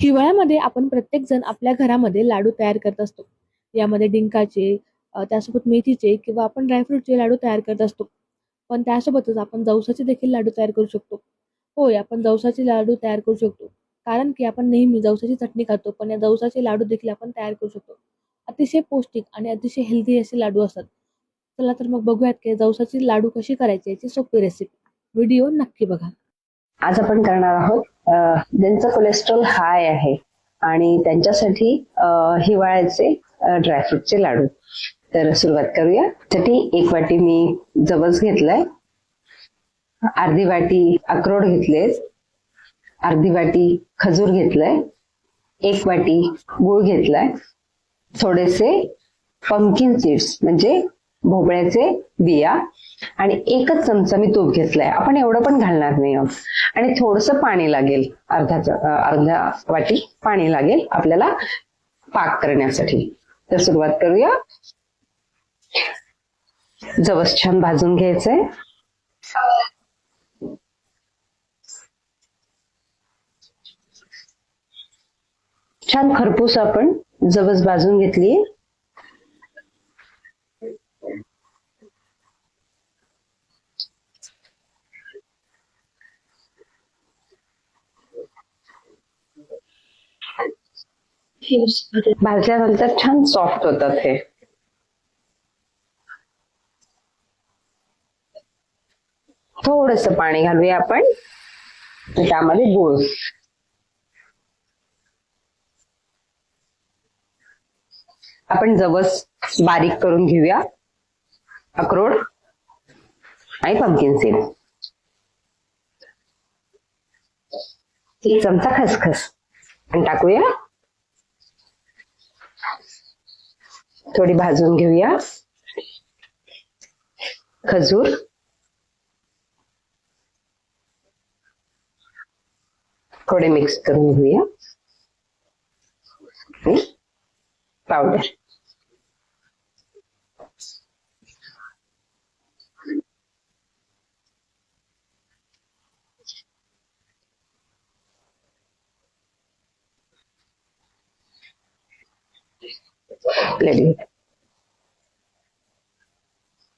हिवाळ्यामध्ये आपण प्रत्येक जण आपल्या घरामध्ये लाडू तयार करत असतो. यामध्ये डिंकाचे त्यासोबत मेथीचे किंवा आपण ड्रायफ्रूटचे लाडू तयार करत असतो. पण त्यासोबतच आपण जवसाचे देखील लाडू तयार करू शकतो. होय आपण जवसाचे लाडू तयार करू शकतो. कारण की आपण नेहमी जवसाची चटणी खातो पण या जवसाचे लाडू देखील आपण तयार करू शकतो. अतिशय पौष्टिक आणि अतिशय हेल्दी असे लाडू असतात. चला तर मग बघूयात की जवसाची लाडू कशी करायची याची सोपी रेसिपी व्हिडिओ नक्की बघा. आज आपण करणार आहोत ज्यांचं कोलेस्ट्रॉल हाय आहे आणि त्यांच्यासाठी हिवाळ्याचे ड्रायफ्रूटचे लाडू. तर सुरुवात करूया. त्यासाठी एक वाटी मी जवस घेतलाय. अर्धी वाटी अक्रोड घेतले अर्धी वाटी खजूर घेतलाय. एक वाटी गुळ घेतलाय. थोडेसे पंकिन सीड्स म्हणजे भोपळ्याचे बिया आणि एकच चमचा मी तूप घेतलाय. आपण एवढं पण घालणार नाही आहोत. आणि थोडस पाणी लागेल. अर्धा अर्धा वाटी पाणी लागेल आपल्याला पाक करण्यासाठी. तर सुरुवात करूया. जवस छान भाजून घ्यायचंय. छान खरपूस आपण जवस भाजून घेतली भाजल्यानंतर छान सॉफ्ट होतात हे. थोडस पाणी घालूया आपण. त्यामध्ये गुळ. आपण जवस बारीक करून घेऊया. अक्रोड आणि पंकिन सीड एक चमचा खसखस. आणि टाकूया. थोडी भाजून घेऊया. खजूर. थोडे मिक्स करून घेऊया. पावडर रेडी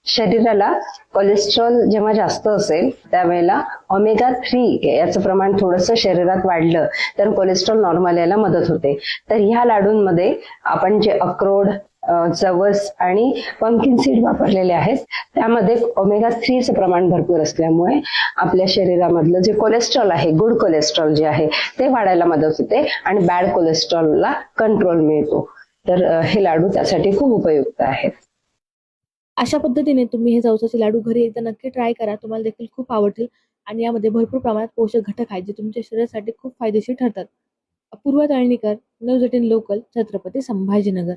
शरीराला कोलेस्ट्रॉल जेव्हा जास्त असेल त्यावेळेला ओमेगा थ्री याचं प्रमाण थोडंसं शरीरात वाढलं तर कोलेस्ट्रॉल नॉर्मल यायला मदत होते. तर ह्या लाडूंमध्ये आपण जे अक्रोड चवस जवस आणि पंकिन सीड वापरलेले आहेत त्यामध्ये ओमेगा थ्रीचं प्रमाण भरपूर असल्यामुळे आपल्या शरीरामधलं जे कोलेस्ट्रॉल आहे गुड कोलेस्ट्रॉल जे आहे ते वाढायला मदत होते आणि बॅड कोलेस्ट्रॉलला कंट्रोल मिळतो. तर हे लाडू त्यासाठी खूप उपयुक्त आहेत. अशा पद्धतीने तुम्ही हे जवसाचे लाडू घरी एकदा नक्की ट्राय करा. तुम्हाला देखील खूप आवडतील आणि यामध्ये भरपूर प्रमाणात पोषक घटक आहेत जे तुमच्या शरीरासाठी खूप फायदेशीर ठरतात. Purva Talnikar news eighteen local Chhatrapati Sambhajinagar.